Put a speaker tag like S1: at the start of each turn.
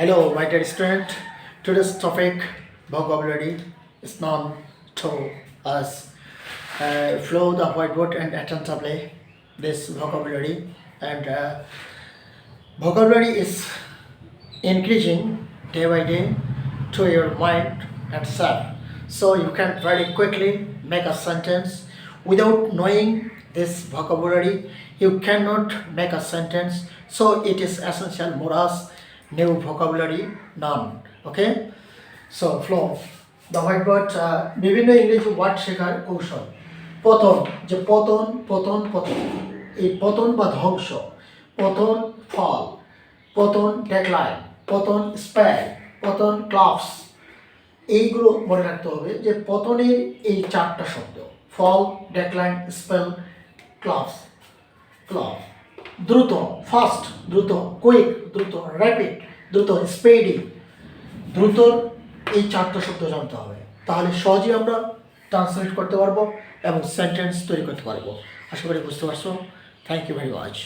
S1: Hello, my dear student. Today's topic vocabulary is known to us. Uh, flow the whiteboard and attentively this vocabulary and uh, vocabulary is increasing day by day to your mind and self. So you can very quickly make a sentence without knowing this vocabulary. You cannot make a sentence. So it is essential for us new vocabulary none. Okay. So, flow. The white board বিভিন্ন ইংরেজি word শেখার কৌশল। পতন, যে পতন পতন পতন। এই পতন বা ধ্বংস। পতন ফল পতন ডেকলাইন পতন স্প্যাড পতন ক্লাবস এইগুলো মনে রাখতে হবে যে পতনের এই চারটা শব্দ। Fall decline spell clubs club দ্রুত ফাস্ট দ্রুত কুইক দ্রুত র্যাপিড দ্রুত স্পেডি দ্রুত এই চারটা শব্দ জানতে হবে। তাহলে সহজেই আমরা ট্রান্সলেট করতে পারব এবং সেন্টেন্স তৈরি করতে পারব। আশা করি বুঝতে পারছ। Thank you very much